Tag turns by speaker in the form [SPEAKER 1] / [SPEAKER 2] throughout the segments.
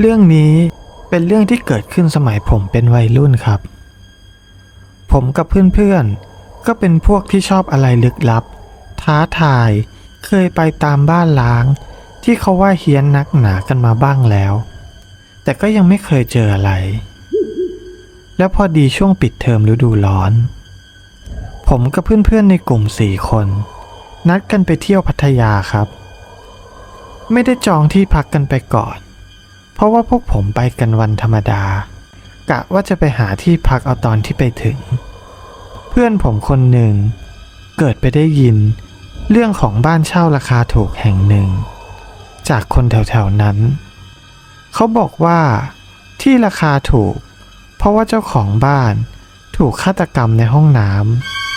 [SPEAKER 1] เรื่องนี้เป็นเรื่องที่เกิดขึ้นสมัยผมเป็นวัยรุ่นครับ ผมกับเพื่อนๆ ก็เป็นพวกที่ชอบอะไรลึกลับ ท้าทาย เคยไปตามบ้านล้าง ที่เขาว่าเฮี้ยนนักหนากันมาบ้างแล้ว แต่ก็ยังไม่เคยเจออะไร แล้วพอดีช่วงปิดเทอมฤดูร้อน ผมกับเพื่อนๆในกลุ่มสี่คน นัดกันไปเที่ยวพัทยาครับ ไม่ได้จองที่พักกันไปก่อน เพราะว่าพวกผมไปกันวันธรรมดา กะว่าจะไปหาที่พักเอาตอนที่ไปถึง เพื่อนผมคนหนึ่ง เกิดไปได้ยิน เรื่องของบ้านเช่าราคาถูกแห่งหนึ่ง จากคนแถวๆนั้น เขาบอกว่าที่ราคาถูก เพราะว่าเจ้าของบ้านถูกฆาตกรรมในห้องน้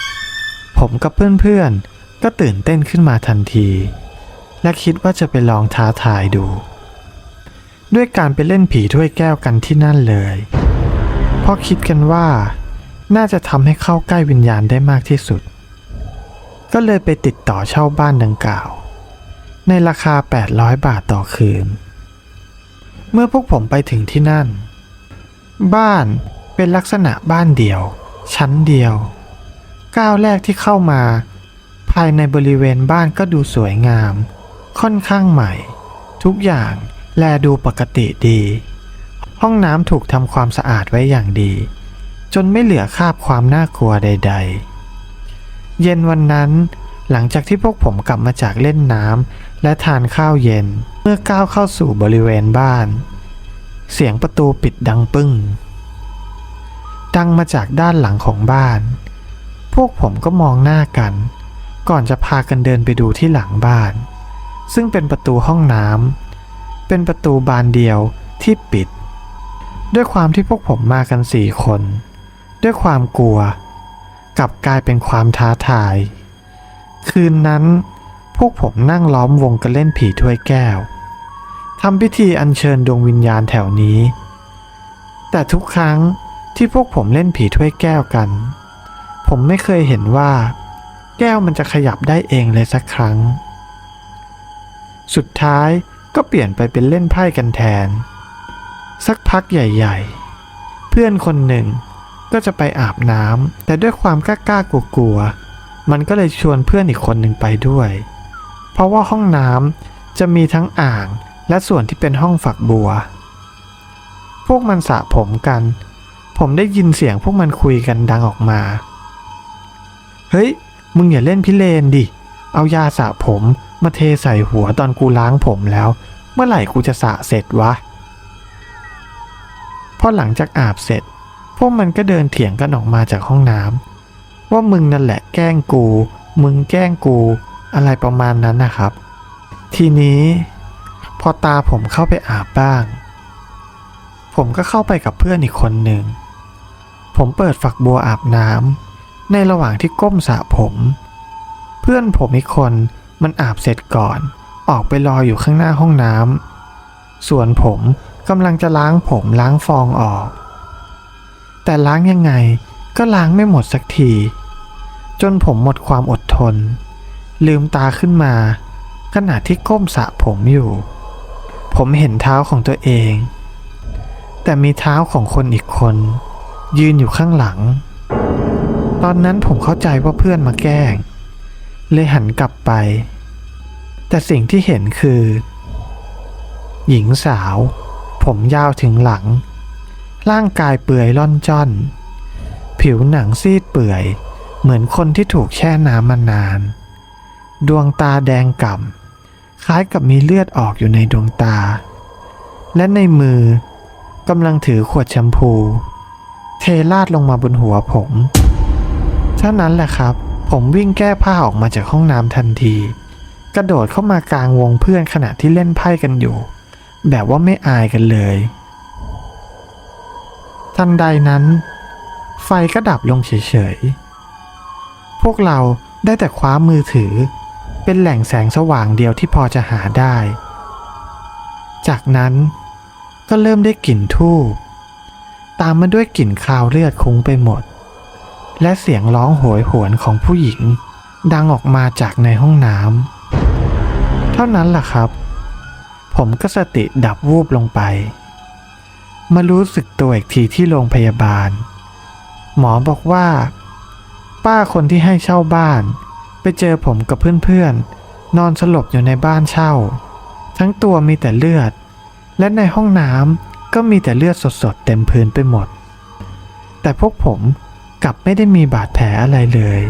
[SPEAKER 1] ำผมกับเพื่อนๆก็ตื่นเต้นขึ้นมาทันที และคิดว่าจะไปลองท้าทายดู ด้วยการไปเล่นผีถ้วยแก้วกันที่นั่นเลย เพราะคิดกันว่า น่าจะทำให้เข้าใกล้วิญญาณได้มากที่สุด ก็เลยไปติดต่อเช่าบ้านดังกล่าว ในราคา 800 บาทต่อคืน เมื่อพวกผมไปถึงที่นั่น บ้านเป็นลักษณะบ้านเดี่ยว ชั้นเดียว ก้าวแรกที่เข้ามา ภายในบริเวณบ้านก็ดูสวยงาม ค่อนข้างใหม่ ทุกอย่าง แลดูปกติดี ห้องน้ำถูกทำความสะอาดไว้อย่างดี จนไม่เหลือคราบความน่ากลัวใด ๆ เย็นวันนั้นหลังจากที่พวกผมกลับมาจากเล่นน้ำและทานข้าวเย็น เมื่อก้าวเข้าสู่บริเวณบ้าน เสียงประตูปิดดังปึ้ง ดังมาจากด้านหลังของบ้าน พวกผมก็มองหน้ากัน ก่อนจะพากันเดินไปดูที่หลังบ้าน ซึ่งเป็นประตูห้องน้ำ เป็นประตูบานเดียวที่ปิด ด้วยความที่พวกผมมากันสี่คน ด้วยความกลัว กลับกลายเป็นความท้าทาย คืนนั้นพวกผมนั่งล้อมวงกันเล่นผีถ้วยแก้วทำพิธีอัญเชิญดวงวิญญาณแถวนี้ แต่ทุกครั้งที่พวกผมเล่นผีถ้วยแก้วกัน ผมไม่เคยเห็นว่า แก้วมันจะขยับได้เองเลยสักครั้ง สุดท้าย ก็เปลี่ยนไปเป็นเล่นไพ่กันแทน สักพักใหญ่ๆ เพื่อนคนหนึ่งก็จะไปอาบน้ำแต่ด้วยความกล้าๆกลัวๆมันก็เลยชวนเพื่อนอีกคนหนึ่งไปด้วย เพราะว่าห้องน้ำจะมีทั้งอ่างและส่วนที่เป็นห้องฝักบัว พวกมันสระผมกัน ผมได้ยินเสียงพวกมันคุยกันดังออกมา เฮ้ย มึงอย่าเล่นพิเรนดิ เอายาสระผม มาเทใส่หัวตอนกูล้างผมแล้ว เมื่อไหร่กูจะสระเสร็จวะพอหลังจากอาบเสร็จ พวกมันก็เดินเถียงกันออกมาจากห้องน้ำว่ามึงนั่นแหละแกล้งกู มึงแกล้งกู อะไรประมาณนั้นนะครับ ทีนี้พอตาผมเข้าไปอาบบ้าง ผมก็เข้าไปกับเพื่อนอีกคนหนึ่ง ผมเปิดฝักบัวอาบน้ำในระหว่างที่ก้มสระผม เพื่อนผมอีกคน มันอาบเสร็จก่อน ออกไปรออยู่ข้างหน้าห้องน้ำ ส่วนผมกำลังจะล้างผมล้างฟองออก แต่ล้างยังไงก็ล้างไม่หมดสักทีจนผมหมดความอดทน ลืมตาขึ้นมา ขณะที่ก้มสระผมอยู่ ผมเห็นเท้าของตัวเอง แต่มีเท้าของคนอีกคน ยืนอยู่ข้างหลัง ตอนนั้นผมเข้าใจว่าเพื่อนมาแกล้ง เลยหันกลับไป แต่สิ่งที่เห็นคือ หญิงสาว ผมยาวถึงหลัง ร่างกายเปื่อยล่อนจ้อน ผิวหนังซีดเปื่อย เหมือนคนที่ถูกแช่น้ำมานาน ดวงตาแดงก่ำคล้ายกับมีเลือดออกอยู่ในดวงตา และในมือกำลังถือขวดแชมพู เทราดลงมาบนหัวผมเท่านั้นแหละครับ ผมวิ่งแก้ผ้าออกมาจากห้องน้ำทันที กระโดดเข้ามากลางวงเพื่อนขณะที่เล่นไพ่กันอยู่ แบบว่าไม่อายกันเลย ทันใดนั้น ไฟก็ดับลงเฉยๆ พวกเราได้แต่คว้ามือถือ เป็นแหล่งแสงสว่างเดียวที่พอจะหาได้ จากนั้นก็เริ่มได้กลิ่นทูบตามมาด้วยกลิ่นคาวเลือดคุ้งไปหมด และเสียงร้องโหยหวนของผู้หญิง ดังออกมาจากในห้องน้ำเท่านั้นแหละครับ ผมก็สติดับวูบลงไป มารู้สึกตัวอีกทีที่โรงพยาบาล หมอบอกว่า ป้าคนที่ให้เช่าบ้าน ไปเจอผมกับเพื่อนๆ นอนสลบอยู่ในบ้านเช่า ทั้งตัวมีแต่เลือด และในห้องน้ำก็มีแต่เลือดสดๆ เต็มพื้นไปหมด แต่พวกผม กลับไม่ได้มีบาดแผลอะไรเลย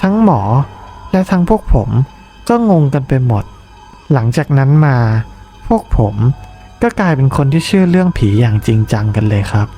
[SPEAKER 1] ทั้งหมอและทั้งพวกผมก็งงกันไปหมด หลังจากนั้นมา พวกผมก็กลายเป็นคนที่เชื่อเรื่องผีอย่างจริงจังกันเลยครับ